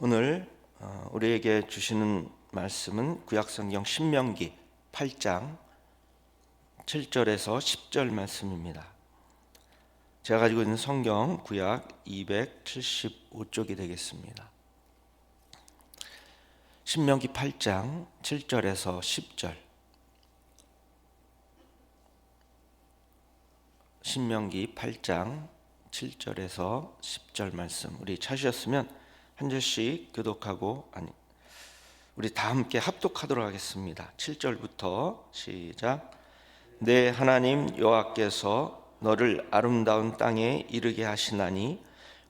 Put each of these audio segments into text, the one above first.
오늘 어, 우리에게 주시는 말씀은 구약성경 신명기 8장 7절에서 10절 말씀입니다. 제가 가지고 있는 성경 구약 275쪽이 되겠습니다. 신명기 8장 7절에서 10절 신명기 8장 7절에서 10절 말씀 우리 찾으셨으면 한 절씩 교독하고 아니 우리 다 함께 합독하도록 하겠습니다. 7절부터 시작. 내 하나님 여호와께서 너를 아름다운 땅에 이르게 하시나니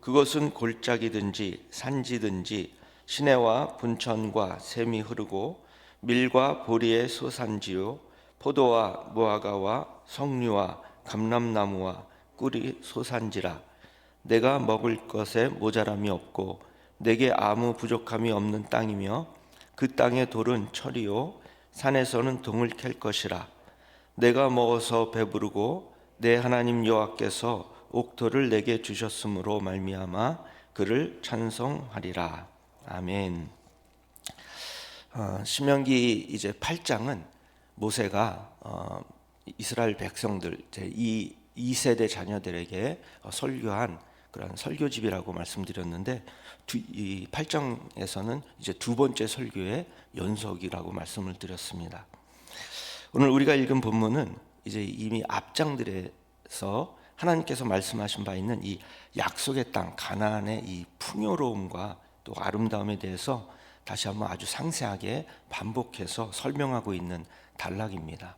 그것은 골짜기든지 산지든지 시내와 분천과 샘이 흐르고 밀과 보리의 소산지요 포도와 무화과와 석류와 감람나무와 꿀이 소산지라 내가 먹을 것에 모자람이 없고 내게 아무 부족함이 없는 땅이며 그 땅의 돌은 철이요 산에서는 동을 캘 것이라 내가 먹어서 배부르고 내 하나님 여호와께서 옥토를 내게 주셨으므로 말미암아 그를 찬송하리라 아멘. 어, 신명기 이제 8장은 모세가 어, 이스라엘 백성들 이 2세대 자녀들에게 어, 설교한 그런 설교집이라고 말씀드렸는데 두, 이 8장에서는 이제 두 번째 설교의 연속이라고 말씀을 드렸습니다. 오늘 우리가 읽은 본문은 이제 이미 앞장들에서 하나님께서 말씀하신 바 있는 이 약속의 땅 가나안의 이 풍요로움과 또 아름다움에 대해서 다시 한번 아주 상세하게 반복해서 설명하고 있는 단락입니다.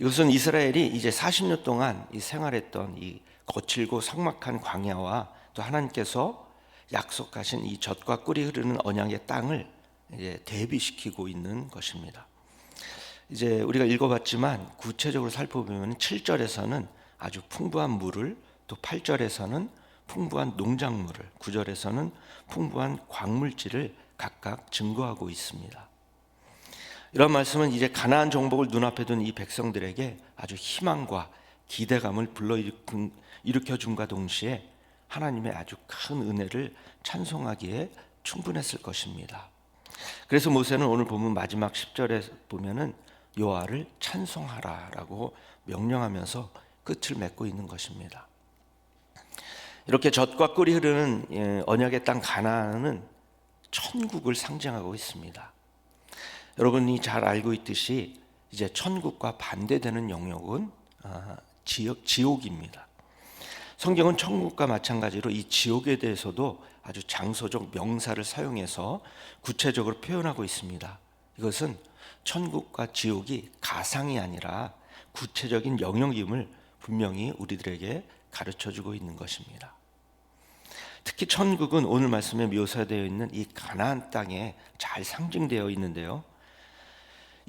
이것은 이스라엘이 이제 40년 동안 이 생활했던 이 거칠고 삭막한 광야와 또 하나님께서 약속하신 이 젖과 꿀이 흐르는 언약의 땅을 이제 대비시키고 있는 것입니다. 이제 우리가 읽어봤지만 구체적으로 살펴보면 7절에서는 아주 풍부한 물을 또 8절에서는 풍부한 농작물을 9절에서는 풍부한 광물질을 각각 증거하고 있습니다. 이런 말씀은 이제 가나안 정복을 눈앞에 둔 이 백성들에게 아주 희망과 기대감을 불러일으켜 줌과 동시에 하나님의 아주 큰 은혜를 찬송하기에 충분했을 것입니다. 그래서 모세는 오늘 보면 마지막 10절에 보면은 여호와를 찬송하라라고 명령하면서 끝을 맺고 있는 것입니다. 이렇게 젖과 꿀이 흐르는 예, 언약의 땅 가나안은 천국을 상징하고 있습니다. 여러분이 잘 알고 있듯이 이제 천국과 반대되는 영역은 아, 지역 지옥입니다. 성경은 천국과 마찬가지로 이 지옥에 대해서도 아주 장소적 명사를 사용해서 구체적으로 표현하고 있습니다. 이것은 천국과 지옥이 가상이 아니라 구체적인 영역임을 분명히 우리들에게 가르쳐 주고 있는 것입니다. 특히 천국은 오늘 말씀에 묘사되어 있는 이 가나안 땅에 잘 상징되어 있는데요.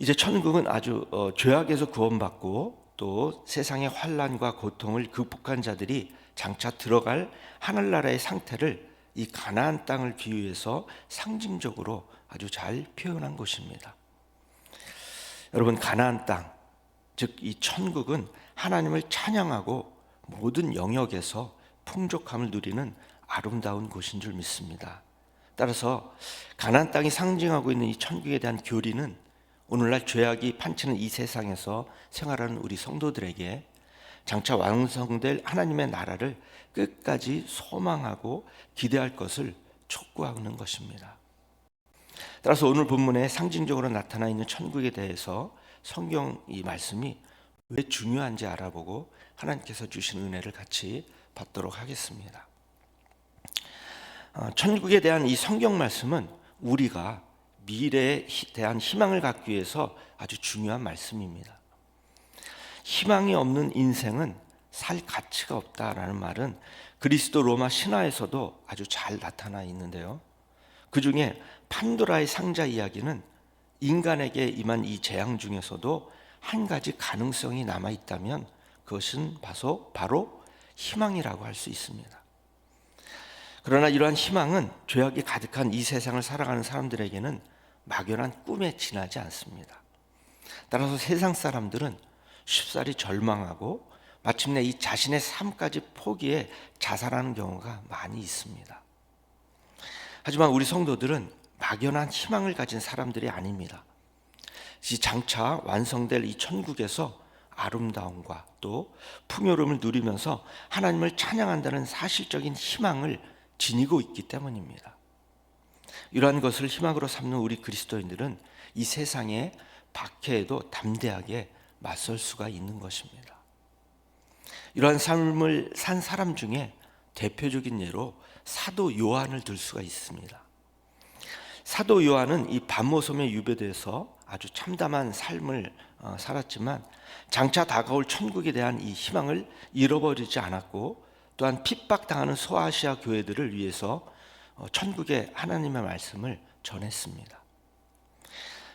이제 천국은 아주 어, 죄악에서 구원받고 또 세상의 환란과 고통을 극복한 자들이 장차 들어갈 하늘나라의 상태를 이 가나안 땅을 비유해서 상징적으로 아주 잘 표현한 것입니다. 여러분 가나안 땅, 즉 이 천국은 하나님을 찬양하고 모든 영역에서 풍족함을 누리는 아름다운 곳인 줄 믿습니다. 따라서 가나안 땅이 상징하고 있는 이 천국에 대한 교리는 오늘날 죄악이 판치는 이 세상에서 생활하는 우리 성도들에게 장차 완성될 하나님의 나라를 끝까지 소망하고 기대할 것을 촉구하는 것입니다. 따라서 오늘 본문에 상징적으로 나타나 있는 천국에 대해서 성경 이 말씀이 왜 중요한지 알아보고 하나님께서 주신 은혜를 같이 받도록 하겠습니다. 어, 천국에 대한 이 성경 말씀은 우리가 미래에 대한 희망을 갖기 위해서 아주 중요한 말씀입니다. 희망이 없는 인생은 살 가치가 없다라는 말은 그리스도 로마 신화에서도 아주 잘 나타나 있는데요. 그 중에 판도라의 상자 이야기는 인간에게 임한 이 재앙 중에서도 한 가지 가능성이 남아 있다면 그것은 바로 희망이라고 할 수 있습니다. 그러나 이러한 희망은 죄악이 가득한 이 세상을 살아가는 사람들에게는 막연한 꿈에 지나지 않습니다. 따라서 세상 사람들은 쉽사리 절망하고 마침내 이 자신의 삶까지 포기해 자살하는 경우가 많이 있습니다. 하지만 우리 성도들은 막연한 희망을 가진 사람들이 아닙니다. 이 장차 완성될 이 천국에서 아름다움과 또 풍요로움을 누리면서 하나님을 찬양한다는 사실적인 희망을 지니고 있기 때문입니다. 이러한 것을 희망으로 삼는 우리 그리스도인들은 이 세상의 박해에도 담대하게 맞설 수가 있는 것입니다. 이러한 삶을 산 사람 중에 대표적인 예로 사도 요한을 들 수가 있습니다. 사도 요한은 이 반모섬에 유배돼서 아주 참담한 삶을 어, 살았지만 장차 다가올 천국에 대한 이 희망을 잃어버리지 않았고 또한 핍박당하는 소아시아 교회들을 위해서 어, 천국의 하나님의 말씀을 전했습니다.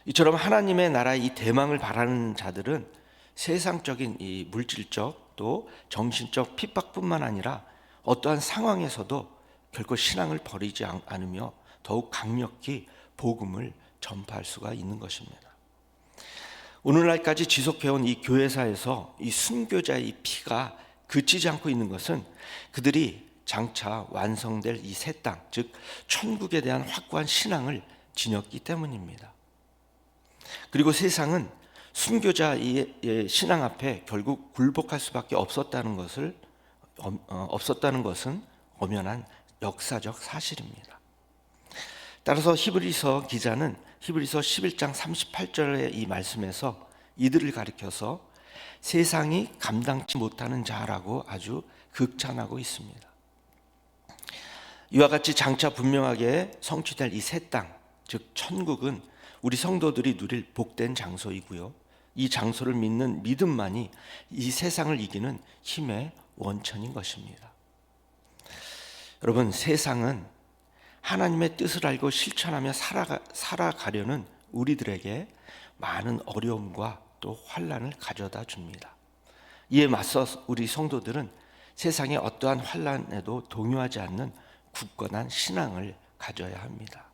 이처럼 하나님의 나라의 이 대망을 바라는 자들은 세상적인 이 물질적 또 정신적 핍박뿐만 아니라 어떠한 상황에서도 결코 신앙을 버리지 않으며 더욱 강력히 복음을 전파할 수가 있는 것입니다. 오늘날까지 지속해온 이 교회사에서 이 순교자의 피가 그치지 않고 있는 것은 그들이 장차 완성될 이 새 땅, 즉 천국에 대한 확고한 신앙을 지녔기 때문입니다. 그리고 세상은 순교자의 신앙 앞에 결국 굴복할 수밖에 없었다는 것을 어, 없었다는 것은 엄연한 역사적 사실입니다. 따라서 히브리서 기자는 히브리서 11장 38절의 이 말씀에서 이들을 가리켜서 세상이 감당치 못하는 자라고 아주 극찬하고 있습니다. 이와 같이 장차 분명하게 성취될 이 새 땅, 즉 천국은 우리 성도들이 누릴 복된 장소이고요. 이 장소를 믿는 믿음만이 이 세상을 이기는 힘의 원천인 것입니다. 여러분, 세상은 하나님의 뜻을 알고 실천하며 살아가, 살아가려는 우리들에게 많은 어려움과 또 환란을 가져다 줍니다. 이에 맞서 우리 성도들은 세상의 어떠한 환란에도 동요하지 않는 굳건한 신앙을 가져야 합니다.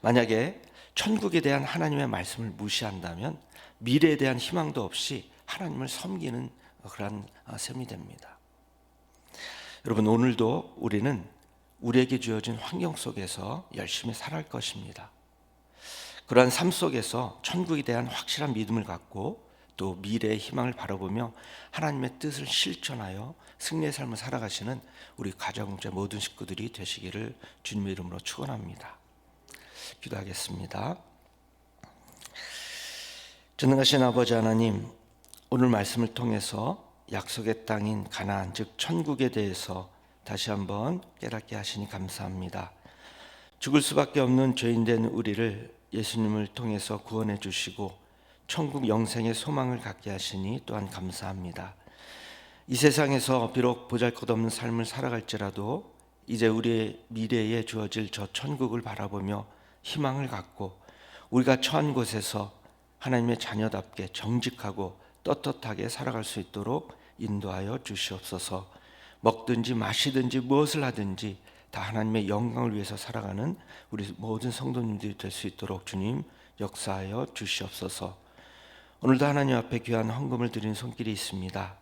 만약에 천국에 대한 하나님의 말씀을 무시한다면 미래에 대한 희망도 없이 하나님을 섬기는 그런 셈이 됩니다. 여러분 오늘도 우리는 우리에게 주어진 환경 속에서 열심히 살아갈 것입니다. 그러한 삶 속에서 천국에 대한 확실한 믿음을 갖고 또 미래의 희망을 바라보며 하나님의 뜻을 실천하여 승리의 삶을 살아가시는 우리 가정자 모든 식구들이 되시기를 주님의 이름으로 축원합니다. 기도하겠습니다. 전능하신 아버지 하나님, 오늘 말씀을 통해서 약속의 땅인 가나안 즉 천국에 대해서 다시 한번 깨닫게 하시니 감사합니다. 죽을 수밖에 없는 죄인 된 우리를 예수님을 통해서 구원해 주시고 천국 영생의 소망을 갖게 하시니 또한 감사합니다. 이 세상에서 비록 보잘것없는 삶을 살아갈지라도 이제 우리의 미래에 주어질 저 천국을 바라보며 희망을 갖고 우리가 처한 곳에서 하나님의 자녀답게 정직하고 떳떳하게 살아갈 수 있도록 인도하여 주시옵소서. 먹든지 마시든지 무엇을 하든지 다 하나님의 영광을 위해서 살아가는 우리 모든 성도님들이 될 수 있도록 주님 역사하여 주시옵소서. 오늘도 하나님 앞에 귀한 헌금을 드리는 손길이 있습니다.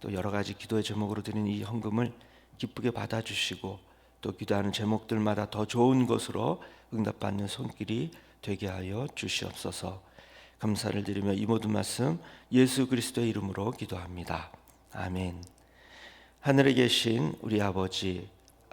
또 여러 가지 기도의 제목으로 드리는 이 헌금을 기쁘게 받아주시고 또 기도하는 제목들마다 더 좋은 것으로 응답받는 손길이 되게 하여 주시옵소서. 감사를 드리며 이 모든 말씀 예수 그리스도의 이름으로 기도합니다. 아멘. 하늘에 계신 우리 아버지,